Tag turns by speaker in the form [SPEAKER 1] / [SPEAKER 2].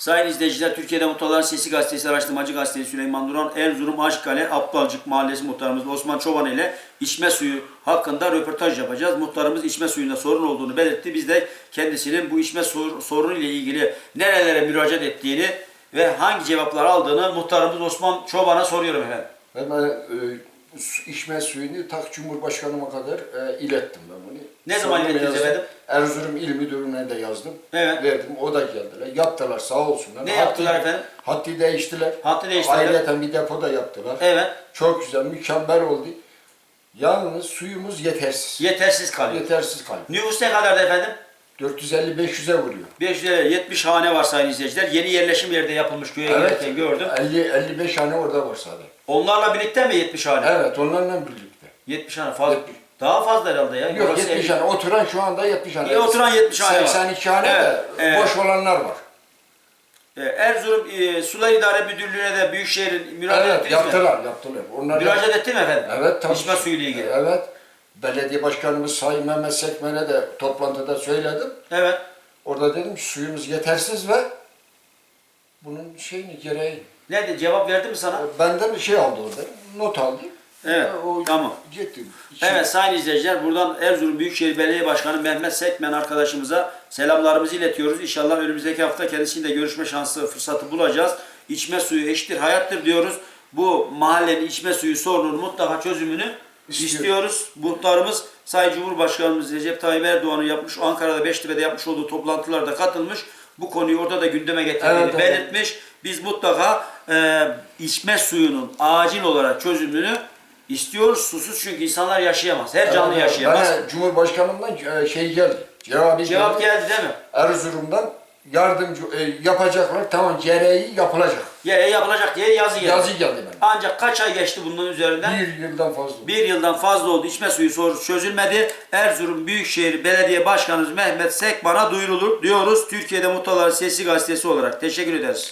[SPEAKER 1] Sayın izleyiciler, Türkiye'de Muhtarların Sesi Gazetesi Araştırmacı Gazetesi Süleyman Duran, Erzurum Aşkale, Aptalcık Mahallesi muhtarımız Osman Çoban ile içme suyu hakkında röportaj yapacağız. Muhtarımız içme suyunda sorun olduğunu belirtti. Biz de kendisinin bu içme sor- sorunu ile ilgili nerelere müracaat ettiğini ve hangi cevaplar aldığını muhtarımız Osman Çoban'a soruyorum efendim.
[SPEAKER 2] Hemen e, su- içme suyunu tak Cumhurbaşkanıma kadar e, ilettim ben bunu.
[SPEAKER 1] Ne zaman
[SPEAKER 2] Sonra
[SPEAKER 1] ilettiniz
[SPEAKER 2] yazdım.
[SPEAKER 1] efendim?
[SPEAKER 2] Erzurum İl Müdürlüğü'ne de yazdım.
[SPEAKER 1] Evet.
[SPEAKER 2] Verdim, o da geldiler. Yaptılar sağ olsunlar.
[SPEAKER 1] Ne yaptılar efendim?
[SPEAKER 2] Hattı değiştiler.
[SPEAKER 1] Hattı değiştirdiler.
[SPEAKER 2] Ayrıca bir depo da yaptılar.
[SPEAKER 1] Evet,
[SPEAKER 2] Çok güzel, mükemmel oldu. Yalnız suyumuz yetersiz.
[SPEAKER 1] yetersiz kalıyor.
[SPEAKER 2] Yetersiz kalıyor.
[SPEAKER 1] Nüfus ne kadardı efendim?
[SPEAKER 2] 450-500'e vuruyor.
[SPEAKER 1] 570 hane var sayın izleyiciler. Yeni yerleşim yerde yapılmış köye
[SPEAKER 2] Evet.
[SPEAKER 1] gelirken gördüm.
[SPEAKER 2] 50 55 tane orada var sadece.
[SPEAKER 1] Onlarla birlikte mi 70 hane?
[SPEAKER 2] Evet, onlarla birlikte.
[SPEAKER 1] 70 hane fazla.
[SPEAKER 2] 70.
[SPEAKER 1] Daha fazla herhalde ya.
[SPEAKER 2] Yok
[SPEAKER 1] Orası
[SPEAKER 2] 70
[SPEAKER 1] elli-
[SPEAKER 2] tane. Oturan şu anda 70 tane.
[SPEAKER 1] E, oturan 70 hane var.
[SPEAKER 2] 82 tane
[SPEAKER 1] Evet,
[SPEAKER 2] de
[SPEAKER 1] evet.
[SPEAKER 2] boş olanlar var.
[SPEAKER 1] Ee, Erzurum e, Sular İdare Müdürlüğü'ne de Büyükşehir'in müracaat
[SPEAKER 2] Evet
[SPEAKER 1] ettiniz mi?
[SPEAKER 2] yaptılar, yaptılar. Onlar
[SPEAKER 1] Müracaat etti mi efendim?
[SPEAKER 2] Evet tabii.
[SPEAKER 1] İçme suyu ile ilgili.
[SPEAKER 2] Evet. Belediye başkanımız Sayın Mehmet Sekmen'e de toplantıda söyledim.
[SPEAKER 1] Evet.
[SPEAKER 2] Orada dedim suyumuz yetersiz ve bunun şeyini gereği.
[SPEAKER 1] Ne dedi? Cevap verdi mi sana?
[SPEAKER 2] Benden bir şey aldı orada. Not aldı.
[SPEAKER 1] Evet,
[SPEAKER 2] O
[SPEAKER 1] tamam.
[SPEAKER 2] Gitti.
[SPEAKER 1] Evet sayın izleyiciler buradan Erzurum Büyükşehir Belediye Başkanı Mehmet Sekmen arkadaşımıza selamlarımızı iletiyoruz. İnşallah önümüzdeki hafta kendisiyle görüşme şansı fırsatı bulacağız. İçme suyu eşittir hayattır diyoruz. Bu mahallenin içme suyu sorununun mutlaka çözümünü
[SPEAKER 2] İstiyor.
[SPEAKER 1] istiyoruz. Muhtarımız Sayın Cumhurbaşkanımız Recep Tayyip Erdoğan'ın yapmış, Ankara'da Beştepe'de yapmış olduğu toplantılarda katılmış. Bu konuyu orada da gündeme getirdiğini
[SPEAKER 2] Evet, evet.
[SPEAKER 1] belirtmiş. Biz mutlaka e, içme suyunun acil olarak çözümünü istiyoruz. Susuz çünkü insanlar yaşayamaz. Her canlı
[SPEAKER 2] Evet,
[SPEAKER 1] yaşayamaz.
[SPEAKER 2] Bana Cumhurbaşkanımdan e, şey geldi. Cevabı
[SPEAKER 1] Cevap geldi. değil mi?
[SPEAKER 2] Erzurum'dan yardımcı e, yapacaklar. Tamam gereği yapılacak.
[SPEAKER 1] Ya e, yapılacak diye yazı geldi.
[SPEAKER 2] Yazı geldi bana.
[SPEAKER 1] Ancak kaç ay geçti bunun üzerinden?
[SPEAKER 2] Bir yıldan fazla.
[SPEAKER 1] Bir yıldan fazla oldu. İçme suyu sorusu çözülmedi. Erzurum Büyükşehir Belediye Başkanımız Mehmet Sekban'a duyurulur diyoruz. Türkiye'de Muhtarların Sesi Gazetesi olarak. Teşekkür ederiz.